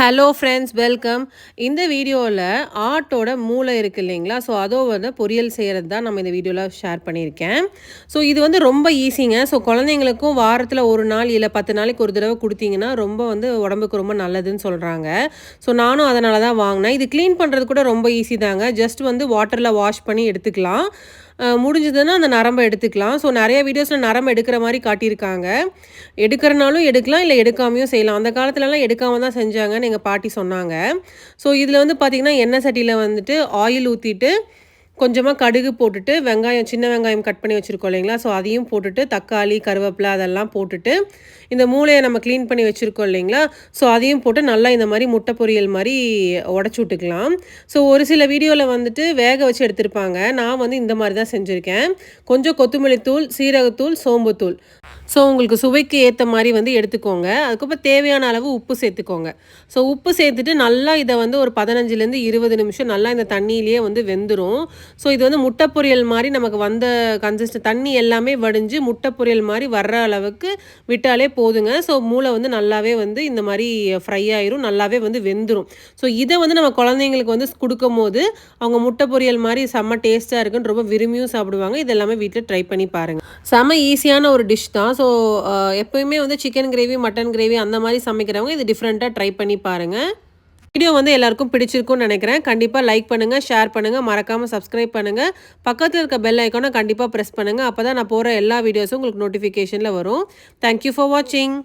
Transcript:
Hello friends welcome இந்த வீடியோவில் ஆட்டோட மூளை இருக்குது இல்லைங்களா? ஸோ அதோ வந்து பொரியல் செய்கிறது தான் நம்ம இந்த வீடியோவில் ஷேர் பண்ணியிருக்கேன். ஸோ இது வந்து ரொம்ப ஈஸிங்க ஸோ குழந்தைங்களுக்கும் வாரத்தில் ஒரு நாள் இல்லை பத்து நாளைக்கு ஒரு தடவை கொடுத்தீங்கன்னா ரொம்ப வந்து உடம்புக்கு ரொம்ப நல்லதுன்னு சொல்கிறாங்க ஸோ நானும் அதனால தான் வாங்கினேன். இது க்ளீன் பண்ணுறது கூட ரொம்ப ஈஸி தாங்க. ஜஸ்ட் வந்து வாட்டரில் வாஷ் பண்ணி எடுத்துக்கலாம். முடிஞ்சதுன்னா அந்த நரம்பை எடுத்துக்கலாம். ஸோ நிறைய வீடியோஸில் நரம்பு எடுக்கிற மாதிரி காட்டியிருக்காங்க. எடுக்கிறனாலும் எடுக்கலாம் இல்லை எடுக்காமையும் செய்யலாம். அந்த காலத்துலலாம் எடுக்காம தான் செஞ்சாங்கன்னு எங்கள் பாட்டி சொன்னாங்க. ஸோ இதில் வந்து பார்த்திங்கன்னா எண்ணெய் சட்டியில் வந்துட்டு ஆயில் ஊற்றிட்டு கொஞ்சமாக கடுகு போட்டுட்டு வெங்காயம் சின்ன வெங்காயம் கட் பண்ணி வச்சுருக்கோம் இல்லைங்களா? ஸோ அதையும் போட்டுட்டு தக்காளி கருவேப்பிலை அதெல்லாம் போட்டுட்டு இந்த மூளையை நம்ம க்ளீன் பண்ணி வச்சுருக்கோம் இல்லைங்களா? ஸோ அதையும் போட்டு நல்லா இந்த மாதிரி முட்டை பொரியல் மாதிரி உடச்சி விட்டுக்கலாம். ஸோ ஒரு சில வீடியோவில் வந்துட்டு வேக வச்சு எடுத்திருப்பாங்க. நான் வந்து இந்த மாதிரி தான் செஞ்சுருக்கேன். கொஞ்சம் கொத்தமல்லி தூள் சீரகத்தூள் சோம்புத்தூள். ஸோ உங்களுக்கு சுவைக்கு ஏற்ற மாதிரி வந்து எடுத்துக்கோங்க. அதுக்கப்புறம் தேவையான அளவு உப்பு சேர்த்துக்கோங்க. ஸோ உப்பு சேர்த்துட்டு நல்லா இதை வந்து ஒரு பதினஞ்சுலேருந்து இருபது நிமிஷம் நல்லா இந்த தண்ணியிலேயே வந்து வெந்துடும் ஸோ இது வந்து முட்டை பொரியல் மாதிரி நமக்கு வந்த கன்சிஸ்ட் தண்ணி எல்லாமே வடிஞ்சு முட்டை பொரியல் மாதிரி வர்ற அளவுக்கு விட்டாலே போதுங்க. ஸோ மூளை வந்து நல்லாவே வந்து இந்த மாதிரி ஃப்ரை ஆயிரும் நல்லாவே வந்து வெந்துடும் ஸோ இதை வந்து நம்ம குழந்தைங்களுக்கு வந்து கொடுக்கும் போது அவங்க முட்டை பொரியல் மாதிரி செம்ம டேஸ்ட்டாக இருக்குன்னு ரொம்ப விரும்பியும் சாப்பிடுவாங்க. இது எல்லாமே வீட்டில் ட்ரை பண்ணி பாருங்கள் செம ஈஸியான ஒரு டிஷ் தான். ஸோ uh, எப்போயுமே வந்து சிக்கன் கிரேவி மட்டன் கிரேவி அந்த மாதிரி சமைக்கிறவங்க இது டிஃப்ரெண்ட்டாக ட்ரை பண்ணி பாருங்கள் வீடியோ வந்து எல்லாருக்கும் பிடிச்சிருக்கும்னு நினைக்கிறேன். கண்டிப்பாக லைக் பண்ணுங்கள் ஷேர் பண்ணுங்கள் மறக்காமல் சப்ஸ்கிரைப் பண்ணுங்கள் பக்கத்தில் இருக்க பெல் ஐக்கானை கண்டிப்பாக ப்ரெஸ் பண்ணுங்கள் அப்போ தான் நான் போகிற எல்லா வீடியோஸும் உங்களுக்கு நோட்டிஃபிகேஷனில் வரும். தேங்க்யூ ஃபார் வாட்சிங்